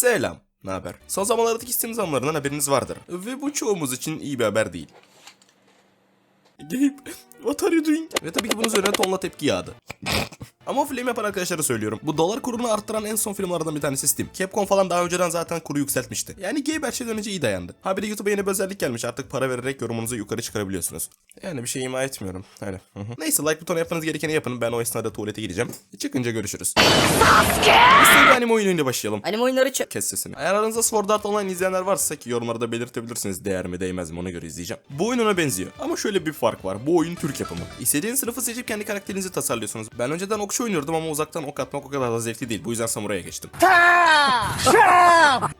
Selam. Ne haber? Son zamanlardaki Steam zamlarından haberiniz vardır. Ve bu çoğumuz için iyi bir haber değil. Gabe, what are you doing? Ve tabii ki bunun üzerine tonla tepki yağdı. Ama film yapan arkadaşlara söylüyorum. Bu dolar kurunu arttıran en son filmlerden bir tanesi Steam. Capcom falan daha önceden zaten kuru yükseltmişti. Yani Gabe her şeyden önce iyi dayandı. Ha bir de YouTube'a yeni bir özellik gelmiş. Artık para vererek yorumunuzu yukarı çıkarabiliyorsunuz. Yani bir şey ima etmiyorum. Öyle. Hı hı. Neyse like butonu yapmanız gerekeni yapın. Ben o esnada tuvalete gideceğim. Çıkınca görüşürüz. Biz bir anime oyunuyla başlayalım. Anime oyunları çık. Kes sesini. Eğer aranızda Sword Art Online izleyenler varsa ki yorumlarda belirtebilirsiniz değer mi değmez mi ona göre izleyeceğim. Bu oyun ona benziyor ama şöyle bir fark var. Bu oyun Türk yapımı. İstediğiniz sınıfı seçip kendi karakterinizi tasarlıyorsunuz. Ben önceden okçu oynuyordum ama uzaktan ok atmak o kadar da zevkli değil. Bu yüzden samuraya geçtim.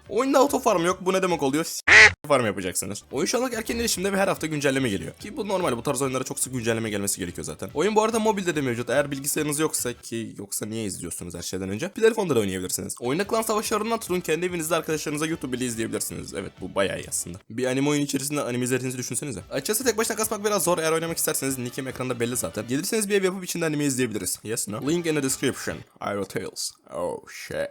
Oyunda auto farm yok. Bu ne demek oluyor? S- farm yapacaksınız. Oyun şu anlık erken erişimde ve her hafta güncelleme geliyor. Ki bu normal bu tarz oyunlara çok sık güncelleme gelmesi gerekiyor zaten. Oyun bu arada mobilde de mevcut. Eğer bilgisayarınız yoksa ki yoksa niye izliyorsunuz her şeyden önce? Telefonda da oynayabilirsiniz. Oyunda klan savaşlarından tutun kendi evinizde arkadaşlarınıza YouTube ile izleyebilirsiniz. Evet bu bayağı iyi aslında. Bir anime oyun içerisinde anime izlediğinizi düşünsenize. Açıkçası tek başına kasmak biraz zor. Eğer oynamak isterseniz nickim ekranda belli zaten. Gelirseniz bir ev yapıp içinde anime izleyebiliriz. Yes no? Link in the description. Iron Tales. Oh shit.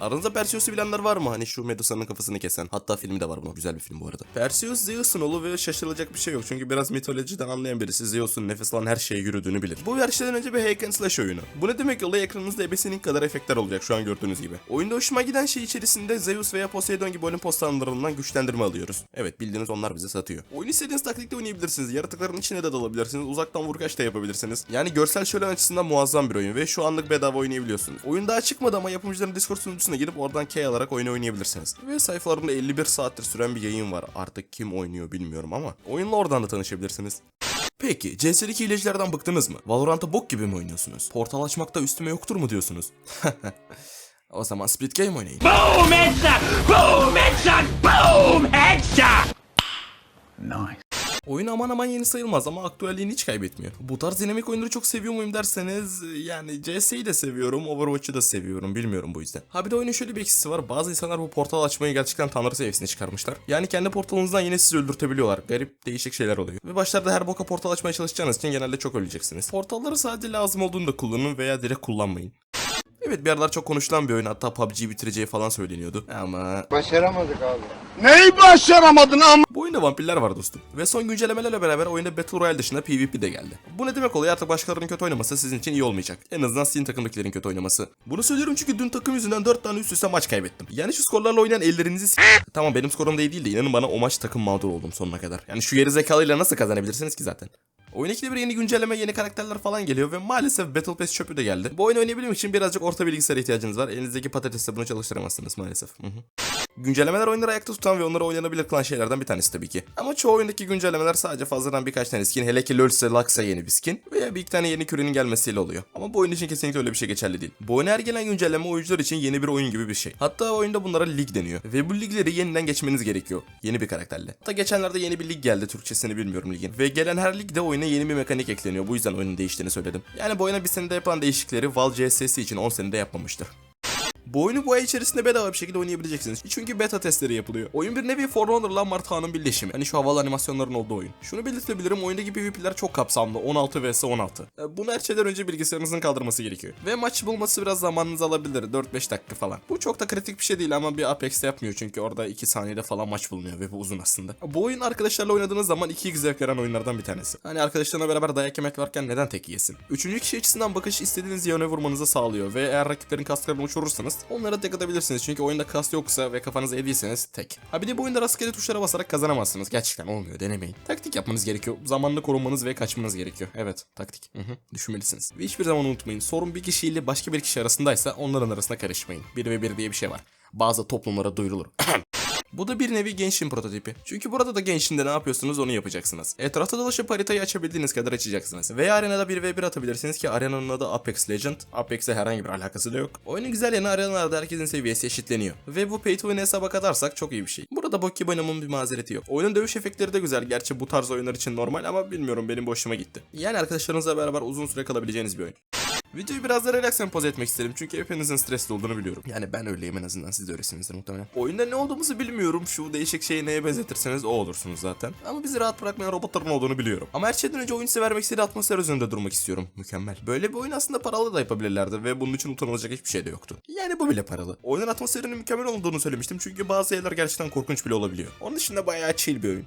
Aranızda Perseus'u bilenler var mı? Hani şu Medusa'nın kafasını kesen. Hatta filmi de var bunun. Güzel bir film bu arada. Perseus Zeus'un oğlu ve şaşırılacak bir şey yok. Çünkü biraz mitolojiden anlayan birisi Zeus'un nefes alan her şeye yürüdüğünü bilir. Bu şeyden önce bir hack and slash oyunu. Bu ne demek? Olay ekranınızda ebesinin kadar efektler olacak şu an gördüğünüz gibi. Oyunda hoşuma giden şey içerisinde Zeus veya Poseidon gibi Olimpos tanrılarından güçlendirme alıyoruz. Evet bildiğiniz onlar bize satıyor. Oyunu istediğiniz taktikte oynayabilirsiniz. Yaratıkların içine de dalabilirsiniz. Uzaktan vurkaç da yapabilirsiniz. Yani görsel şölen açısından muazzam bir oyun ve şu anlık bedava oynayabiliyorsunuz. Oyun daha çıkmadı ama yapımcıların Discord sunucusuna girip oradan key alarak oyunu oynayabilirsiniz. Ve sayfalarında 51 saattir süren bir yayın var. Artık kim oynuyor bilmiyorum ama oyunla oradan da tanışabilirsiniz. Peki, CS2 hilecilerden bıktınız mı? Valorant'a bok gibi mi oynuyorsunuz? Portal açmakta üstüme yoktur mu diyorsunuz? o zaman Split Game oynayın. Boom headshot! Boom headshot! Boom! Oyun aman aman yeni sayılmaz ama aktüelliğini hiç kaybetmiyor. Bu tarz dinamik oyunları çok seviyor muyum derseniz yani CS'yi de seviyorum, Overwatch'ı da seviyorum bilmiyorum bu yüzden. Ha bir de oyunun şöyle bir eksisi var. Bazı insanlar bu portal açmayı gerçekten tanrı seviyesine çıkarmışlar. Yani kendi portalınızdan yine sizi öldürtebiliyorlar. Garip değişik şeyler oluyor. Ve başlarda her boka portal açmaya çalışacağınız için genelde çok öleceksiniz. Portalları sadece lazım olduğunda kullanın veya direkt kullanmayın. Evet bir aralar çok konuşulan bir oyun hatta PUBG'yi bitireceği falan söyleniyordu. Ama Başaramadık abi. Neyi başaramadın ama? Oyunda vampirler var dostum. Ve son güncellemelerle beraber oyunda Battle Royale dışında PvP de geldi. Bu ne demek oluyor artık başkalarının kötü oynaması sizin için iyi olmayacak. En azından sizin takımdakilerin kötü oynaması. Bunu söylüyorum çünkü dün takım yüzünden 4 tane üst üste maç kaybettim. Yani şu skorlarla oynayan ellerinizi s- Tamam benim skorum da değil de inanın bana o maç takım mağdur oldum sonuna kadar. Yani şu geri zekalıyla nasıl kazanabilirsiniz ki zaten? Oyun ikide bir yeni güncelleme, yeni karakterler falan geliyor ve maalesef Battle Pass çöpü de geldi. Bu oyunu oynayabilmek için birazcık orta bilgisayara ihtiyacınız var. Elinizdeki patatesle bunu çalıştıramazsınız maalesef. Hı hı. Güncellemeler oyunları ayakta tutan ve onları oynanabilir kılan şeylerden bir tanesi tabii ki. Ama çoğu oyundaki güncellemeler sadece fazladan birkaç tane skin, hele ki LoL'se Lux'a yeni bir skin veya bir iki tane yeni kürenin gelmesiyle oluyor. Ama bu oyun için kesinlikle öyle bir şey geçerli değil. Bu oyuna her gelen güncelleme oyuncular için yeni bir oyun gibi bir şey. Hatta oyunda bunlara lig deniyor. Ve bu ligleri yeniden geçmeniz gerekiyor. Yeni bir karakterle. Hatta geçenlerde yeni bir lig geldi. Türkçesini bilmiyorum ligin. Ve gelen her ligde oyuna yeni bir mekanik ekleniyor. Bu yüzden oyunun değiştiğini söyledim. Yani bu oyuna bir senede yapılan değişiklikleri Val CS'si için 10 senede yapmamıştır. Bu oyunu bu ay içerisinde bedava bir şekilde oynayabileceksiniz. Çünkü beta testleri yapılıyor. Oyun bir nevi For Honor'la Marta'nın birleşimi. Hani şu havalı animasyonların olduğu oyun. Şunu belirtebilirim oyundaki PvP'ler çok kapsamlı. 16 vs 16. E, Bunu her şeyden önce bilgisayarınızın kaldırması gerekiyor. Ve maç bulması biraz zamanınızı alabilir. 4-5 dakika falan. Bu çok da kritik bir şey değil ama bir Apex'te yapmıyor. Çünkü orada 2 saniyede falan maç bulunuyor ve bu uzun aslında. Bu oyun arkadaşlarla oynadığınız zaman 2 zevk veren oyunlardan bir tanesi. Hani arkadaşlarına beraber dayak yemek varken neden tek yiyesin? Üçüncü kişi açısından bakış istediğiniz yöne vurmanızı sağlıyor ve eğer rakiplerin kaslarını uçurursanız onlara tek atabilirsiniz. Çünkü oyunda kas yoksa ve kafanızı ediyseniz tek. Ha bir de bu oyunda rastgele tuşlara basarak kazanamazsınız. Gerçekten olmuyor denemeyin. Taktik yapmanız gerekiyor. Zamanını korunmanız ve kaçmanız gerekiyor. Evet taktik. Hı hı. Düşünmelisiniz. Ve hiçbir zaman unutmayın. Sorun bir kişiyle başka bir kişi arasındaysa onların arasına karışmayın. Bir ve bir diye bir şey var. Bazı toplumlara duyurulur. Bu da bir nevi Genshin prototipi. Çünkü burada da Genshin'de ne yapıyorsunuz onu yapacaksınız. Etrafta dolaşıp haritayı açabildiğiniz kadar açacaksınız. Veya arenada 1v1 atabilirsiniz ki arenanın adı Apex Legend. Apex'le herhangi bir alakası da yok. Oyunun güzel yanı arenalarda herkesin seviyesi eşitleniyor. Ve bu pay to win hesaba katarsak çok iyi bir şey. Burada bok gibi bir mazereti yok. Oyunun dövüş efektleri de güzel. Gerçi bu tarz oyunlar için normal ama bilmiyorum benim boşuma gitti. Yani arkadaşlarınızla beraber uzun süre kalabileceğiniz bir oyun. Videoyu biraz da relax empoze etmek istedim çünkü hepinizin stresli olduğunu biliyorum. Yani ben öyleyim en azından siz de öylesinizdir muhtemelen. Oyunda ne olduğumuzu bilmiyorum. Şu değişik şeyi neye benzetirseniz o olursunuz zaten. Ama bizi rahat bırakmayan robotların olduğunu biliyorum. Ama her şeyden önce oyun size vermek istediği atmosfer üzerinde durmak istiyorum. Mükemmel. Böyle bir oyun aslında paralı da yapabilirlerdi ve bunun için utanılacak hiçbir şey de yoktu. Yani bu bile paralı. Oyunun atmosferinin mükemmel olduğunu söylemiştim çünkü bazı yerler gerçekten korkunç bile olabiliyor. Onun dışında bayağı chill bir oyun.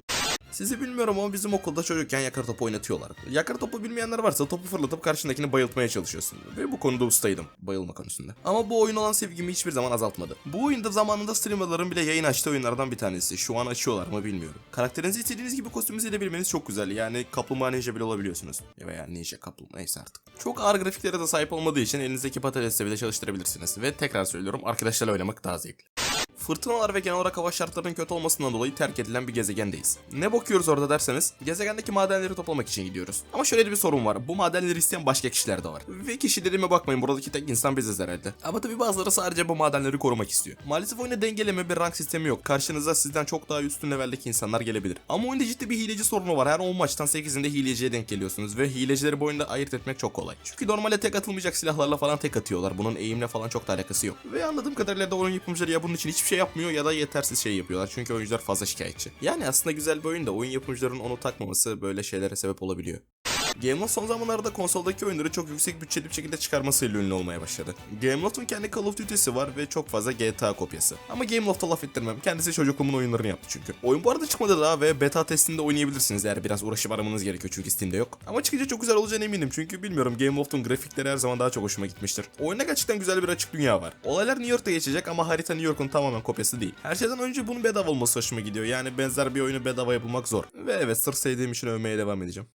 Sizi bilmiyorum ama bizim okulda çocukken yakar topu oynatıyorlar. Yakar topu bilmeyenler varsa topu fırlatıp karşındakini bayıltmaya çalışıyorsun. Ve bu konuda ustaydım. Bayılma konusunda. Ama bu oyun olan sevgimi hiçbir zaman azaltmadı. Bu oyunda zamanında streamerların bile yayın açtığı oyunlardan bir tanesi. Şu an açıyorlar mı bilmiyorum. Karakterinizi istediğiniz gibi kostümünüzü edebilmeniz çok güzel. Yani kaplumbağa ninja bile olabiliyorsunuz. Ya veya ninja kaplumbağa neyse artık. Çok ağır grafiklere de sahip olmadığı için elinizdeki patatesle bile çalıştırabilirsiniz. Ve tekrar söylüyorum arkadaşlarla oynamak daha zevkli. Fırtınalar ve genel olarak hava şartlarının kötü olmasından dolayı terk edilen bir gezegendeyiz. Ne bakıyoruz orada derseniz, gezegendeki madenleri toplamak için gidiyoruz. Ama şöyle bir sorun var. Bu madenleri isteyen başka kişiler de var. Ve kişi dediğime bakmayın buradaki tek insan biziz herhalde. Ama tabi bazıları sadece bu madenleri korumak istiyor. Maalesef oyunda dengeleme bir rank sistemi yok. Karşınıza sizden çok daha üstün leveldeki insanlar gelebilir. Ama oyunda ciddi bir hileci sorunu var. Her 10 maçtan 8'inde hileciye denk geliyorsunuz. Ve hilecileri bu oyunda ayırt etmek çok kolay. Çünkü normalde tek atılmayacak silahlarla falan tek atıyorlar. Bunun eğimle falan çok da alakası yok. Ve anladığım kadarıyla da oyun yapımcıları ya bunun için hiçbir şey yapmıyor ya da yetersiz şey yapıyorlar. Çünkü oyuncular fazla şikayetçi. Yani aslında güzel bir oyun da oyun yapımcılarının onu takmaması böyle şeylere sebep olabiliyor. Gameloft son zamanlarda konsoldaki oyunları çok yüksek bütçeli bir şekilde çıkarmasıyla ünlü olmaya başladı. Gameloft'un kendi Call of Duty'si var ve çok fazla GTA kopyası. Ama Gameloft'a laf ettirmem. Kendisi çocukluğumun oyunlarını yaptı çünkü. Oyun bu arada çıkmadı daha ve beta testinde oynayabilirsiniz eğer biraz uğraşıp aramanız gerekiyor çünkü Steam'de yok. Ama çıkınca çok güzel olacağına eminim çünkü bilmiyorum Gameloft'un grafikleri her zaman daha çok hoşuma gitmiştir. Oyunda gerçekten güzel bir açık dünya var. Olaylar New York'ta geçecek ama harita New York'un tamamen kopyası değil. Her şeyden önce bunun bedava olması hoşuma gidiyor. Yani benzer bir oyunu bedava yapılmak zor. Ve evet sırf sevdiğim için övmeye devam edeceğim.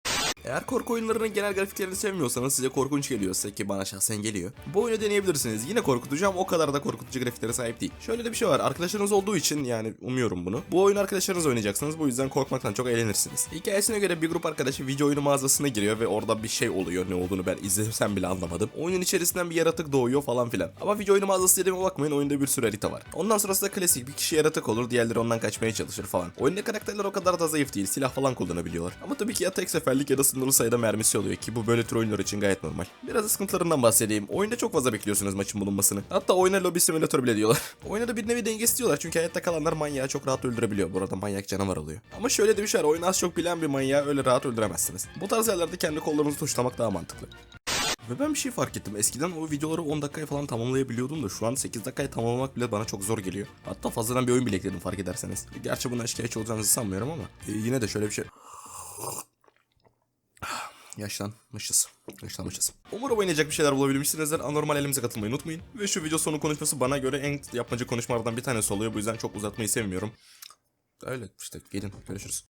Eğer korku oyunlarının genel grafiklerini sevmiyorsanız size korkunç geliyorsa ki bana şahsen geliyor. Bu oyunu deneyebilirsiniz. Yine korkutucu ama o kadar da korkutucu grafiklere sahip değil. Şöyle de bir şey var. Arkadaşlarınız olduğu için yani umuyorum bunu. Bu oyunu arkadaşlarınız oynayacaksınız. Bu yüzden korkmaktan çok eğlenirsiniz. Hikayesine göre bir grup arkadaşı video oyunu mağazasına giriyor ve orada bir şey oluyor. Ne olduğunu ben izlesem bile anlamadım. Oyunun içerisinden bir yaratık doğuyor falan filan. Ama video oyunu mağazası dediğime bakmayın oyunda bir sürü harita var. Ondan sonrası da klasik bir kişi yaratık olur. Diğerleri ondan kaçmaya çalışır falan. Oyunda karakterler o kadar da zayıf değil. Silah falan kullanabiliyorlar. Ama tabii ki ya tek seferlik ya da sınırlı sayıda mermisi oluyor ki bu böyle tür oyunlar için gayet normal. Biraz da sıkıntılarından bahsedeyim. Oyunda çok fazla bekliyorsunuz maçın bulunmasını. Hatta oyuna lobby simülatör bile diyorlar. Oyuna da bir nevi denge istiyorlar çünkü hayatta kalanlar manyağı çok rahat öldürebiliyor. Burada manyak canavar oluyor. Ama şöyle de bir şey var. Oyunu az çok bilen bir manyağı öyle rahat öldüremezsiniz. Bu tarz yerlerde kendi kollarınızı tuşlamak daha mantıklı. Ve ben bir şey fark ettim. Eskiden o videoları 10 dakikaya falan tamamlayabiliyordum da şu an 8 dakikaya tamamlamak bile bana çok zor geliyor. Hatta fazladan bir oyun bile ekledim fark ederseniz. Gerçi bundan şikayetçi olacağınızı sanmıyorum ama e, yine de şöyle bir şey... Yaşlanmışız. Yaşlanmışız. Umarım oynayacak bir şeyler bulabilmişsinizdir. Anormal elimize katılmayı unutmayın. Ve şu video sonu konuşması bana göre en yapmacı konuşmalardan bir tanesi oluyor. Bu yüzden çok uzatmayı sevmiyorum. Öyle işte gelin görüşürüz.